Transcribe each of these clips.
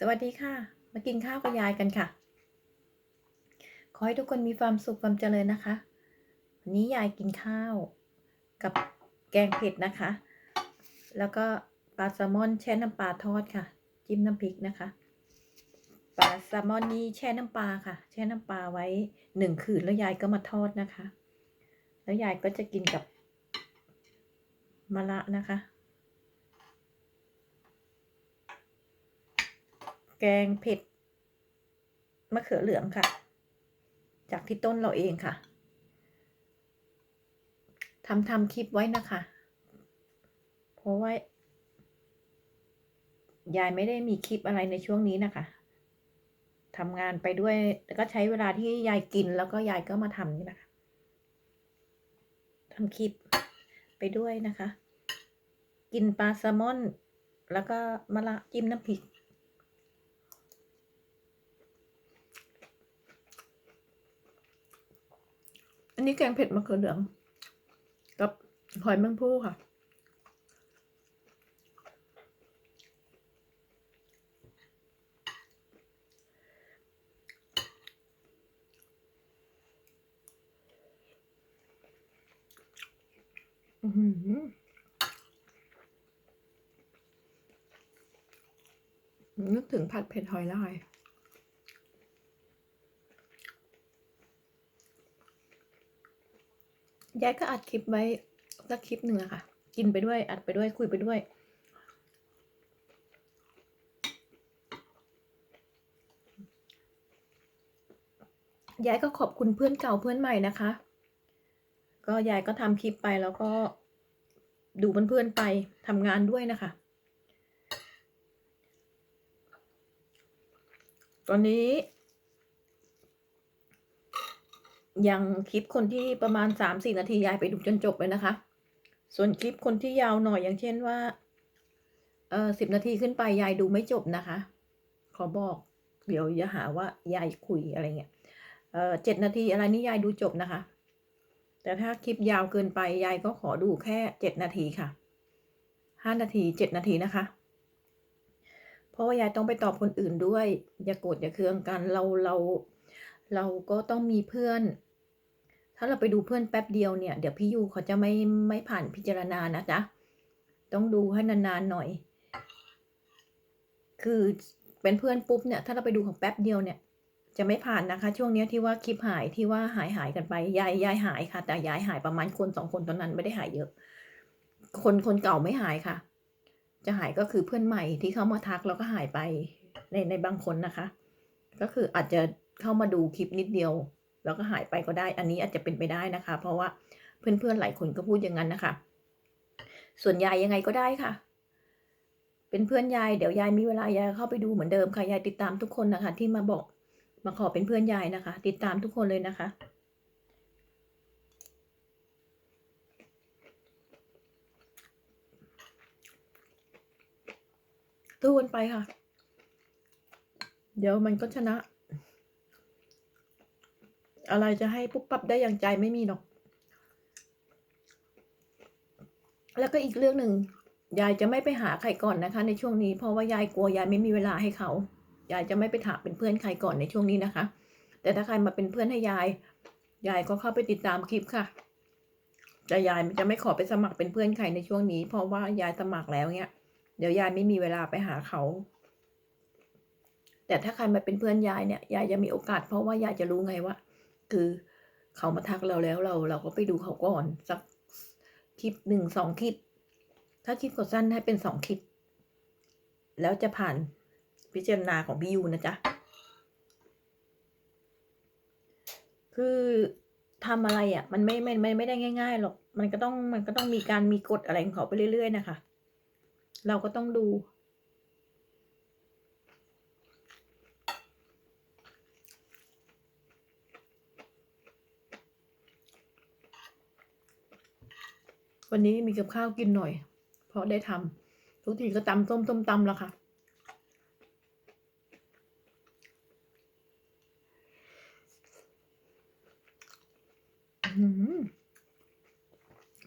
สวัสดีค่ะ มากินข้าวกับยายกันค่ะ ขอให้ทุกคนมีความสุขความเจริญนะคะ วันนี้ยายกินข้าวกับแกงเผ็ดนะคะ แล้วก็ปลาแซลมอนแช่น้ำปลาทอดค่ะ จิ้มน้ำพริกนะคะ ปลาแซลมอนนี้แช่น้ำปลาค่ะ แช่น้ำปลาไว้หนึ่งคืนแล้วยายก็มาทอดนะคะ แล้วยายก็จะกินกับมะระนะคะ แกงเผ็ดมะเขือเหลืองค่ะ จากที่ต้นเราเองค่ะทำทำคลิปไว้นะคะ เพราะว่ายายไม่ได้มีคลิปอะไรในช่วงนี้นะคะทำงานไปด้วยแล้วก็ใช้เวลาที่ยายกินแล้วก็ยายก็มาทำนี่นะคะทำคลิปไปด้วยนะคะ กินปลาแซลมอน แล้วก็มะระจิ้มน้ำพริก นนี้แกงเผ็ดมะเขือเหลือง กับหอยแมงภู่ค่ะอือหือนึกถึงผัดเผ็ดหอยลาย ยายก็อัดคลิปไว้สักคลิปหนึ่งอะค่ะ กินไปด้วยอัดไปด้วยคุยไปด้วย ยายก็ขอบคุณเพื่อนเก่าเพื่อนใหม่นะคะ ก็ยายก็ทำคลิปไปแล้วก็ดูเพื่อนๆไปทำงานด้วยนะคะ ตอนนี้ ยังคลิปคนที่ประมาณสามสี่นาทียายไปดูจนจบเลยนะคะ ส่วนคลิปคนที่ยาวหน่อยอย่างเช่นว่า เออสิบนาทีขึ้นไปยายดูไม่จบนะคะ ขอบอก เดี๋ยวอย่าหาว่ายายคุยอะไรเงี้ย เออเจ็ดนาทีอะไรนี่ยายดูจบนะคะ แต่ถ้าคลิปยาวเกินไปยายก็ขอดูแค่เจ็ดนาทีค่ะห้านาทีเจ็ดนาทีนะคะ เพราะว่ายายต้องไปตอบคนอื่นด้วย อย่าโกรธอย่าเคืองกันเราเราเราก็ต้องมีเพื่อน ถ้าเราไปดูเพื่อนแป๊บเดียวเนี่ย เดี๋ยวพี่ยูเขาจะไม่ไม่ผ่านพิจารณานะจ๊ะ ต้องดูให้นานๆหน่อย คือเป็นเพื่อนปุ๊บเนี่ย ถ้าเราไปดูของแป๊บเดียวเนี่ย จะไม่ผ่านนะคะ ช่วงนี้ที่ว่าคลิปหายที่ว่าหายหายกันไปยายยายหายค่ะ แต่ยายหายประมาณคนสองคนตอนนั้นไม่ได้หายเยอะ คนคนเก่าไม่หายค่ะ จะหายก็คือเพื่อนใหม่ที่เข้ามาทักแล้วก็หายไปในในบางคนนะคะ ก็คืออาจจะเข้ามาดูคลิปนิดเดียว แล้วก็หายไปก็ได้ อันนี้อาจจะเป็นไปได้นะคะ เพราะว่าเพื่อนๆหลายคนก็พูดอย่างนั้นนะคะ ส่วนยายยังไงก็ได้ค่ะ เป็นเพื่อนยายเดี๋ยวยายมีเวลายายเข้าไปดูเหมือนเดิมค่ะยายติดตามทุกคนนะคะ ที่มาบอกมาขอเป็นเพื่อนยายนะคะ ติดตามทุกคนเลยนะคะตู้กันไปค่ะ เดี๋ยวมันก็ชนะ อะไรจะให้ปุ๊บปั๊บได้อย่างใจไม่มีหรอก แล้วก็อีกเรื่องหนึ่งยายจะไม่ไปหาใครก่อนนะคะ ในช่วงนี้เพราะว่ายายกลัวยายไม่มีเวลาให้เขายายจะไม่ไปถามเป็นเพื่อนใครก่อนในช่วงนี้นะคะ แต่ถ้าใครมาเป็นเพื่อนให้ยาย ยายก็เข้าไปติดตามคลิปค่ะแต่ยายจะไม่ขอไปสมัครเป็นเพื่อนใครในช่วงนี้ เพราะว่ายายสมัครแล้วเนี่ยเดี๋ยวยายไม่มีเวลาไปหาเขา แต่ถ้าใครมาเป็นเพื่อนยายเนี่ยยายจะมีโอกาสเพราะว่ายายจะรู้ไงว่า คือเขามาทักเราแล้วเราเราก็ไปดูเขาก่อนสักคลิปหนึ่งสองคลิป ถ้าคลิปกดสั้นให้เป็นสองคลิป แล้วจะผ่านพิจารณาของพี่ยูนะจ๊ะ คือทำอะไรอะ่ะ มันไม่ไม่ไม่ไม่ได้ง่าย ๆ หรอก มันก็ต้องมันก็ต้องมีการมีกฎอะไรของเขาไปเรื่อย ๆ นะคะ เราก็ต้องดู วันนี้มีกับข้าวกินหน่อย เพราะได้ทำทุกทีก็ตำส้มต้มตำแล้วค่ะ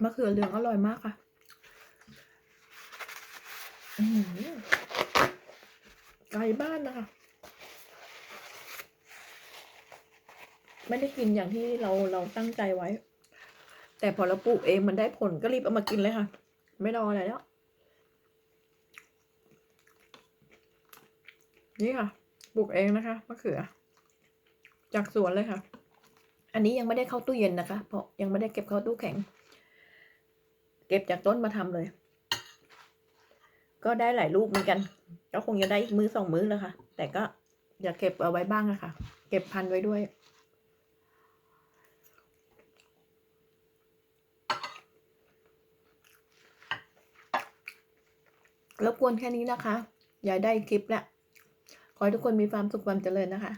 มะเขือเหลืองอร่อยมากค่ะไกลบ้านนะคะ ไม่ได้กินอย่างที่เราเราตั้งใจไว้ แต่พอเราปลูกเองมันได้ผลก็รีบเอามากินเลยค่ะ ไม่รออะไรแล้วนี่ค่ะปลูกเองนะคะมะเขือ จากสวนเลยค่ะ อันนี้ยังไม่ได้เข้าตู้เย็นนะคะ เพราะยังไม่ได้เก็บเข้าตู้แข็ง เก็บจากต้นมาทำเลย ก็ได้หลายลูกเหมือนกันก็คงจะได้อีกมือสองมือแล้วค่ะ แต่ก็อย่าเก็บเอาไว้บ้างอะค่ะเก็บพันไว้ด้วย รบกวนแค่นี้นะคะ อย่าได้คลิปละ ขอให้ทุกคนมีความสุขความเจริญนะคะ